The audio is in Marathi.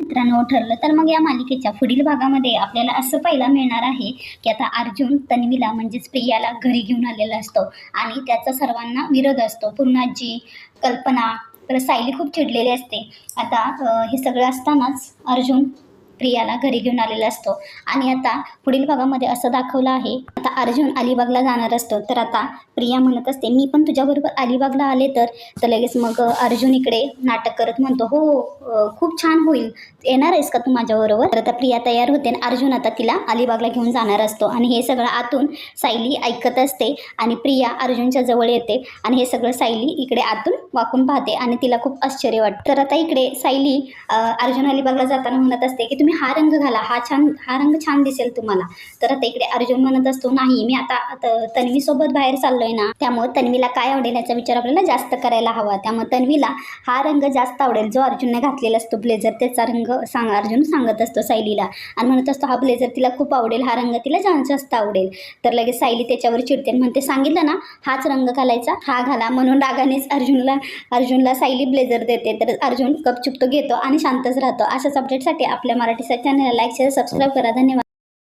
मित्रांनो ठरलं तर मग या मालिकेच्या पुढील भागामध्ये आपल्याला असं पाहायला मिळणार आहे की आता अर्जुन तन्वीला म्हणजेच प्रियाला घरी घेऊन आलेला असतो आणि त्याचा सर्वांना विरोध असतो. पूर्णाजी कल्पना तर सायली खूप चिडलेली असते. आता हे सगळं असतानाच अर्जुन प्रियाला घरी घेऊन आलेला असतो. आणि आता पुढील भागामध्ये असं दाखवलं आहे. आता अर्जुन अलिबागला जाणार असतो. तर आता प्रिया म्हणत असते मी पण तुझ्याबरोबर अलिबागला आले तर. तर लगेच मग अर्जुन इकडे नाटक करत म्हणतो हो खूप छान होईल. येणार आहेस का तू माझ्याबरोबर? तर आता प्रिया तयार होते आणि अर्जुन आता तिला अलिबागला घेऊन जाणार असतो. आणि हे सगळं आतून सायली ऐकत असते आणि प्रिया अर्जुनच्या जवळ येते. आणि हे सगळं सायली इकडे आतून वाकून पाहते आणि तिला खूप आश्चर्य वाटतं. तर आता इकडे सायली अर्जुन अलिबागला जाताना म्हणत असते की तुम्ही हा रंग घाला हा छान हा रंग छान दिसेल तुम्हाला. तर आता इकडे अर्जुन म्हणत असतो नाही मी आता त- तन्वीसोबत बाहेर चाललोय ना त्यामुळे तन्वीला काय आवडेल याचा विचार आपल्याला जास्त करायला हवा. त्यामुळे तन्वीला हा रंग जास्त आवडेल जो अर्जुनने घातलेला असतो ब्लेझर. त्याचा रंग सांग अर्जुन सांगत असतो सायलीला आणि म्हणत असतो हा ब्लेझर तिला खूप आवडेल हा रंग तिला जास्त जास्त आवडेल. तर लगेच सायली त्याच्यावर चिडते म्हणते सांगितलं ना हाच रंग घालायचा हा घाला. म्हणून रागानेच अर्जुनला अर्जुनला सायली ब्लेझर देते तर अर्जुन कप तो घेतो आणि शांतच राहतो. अशाच अपडेटसाठी आपल्या मराठी चॅनलला लाईक शेअर सबस्क्राईब करा. धन्यवाद.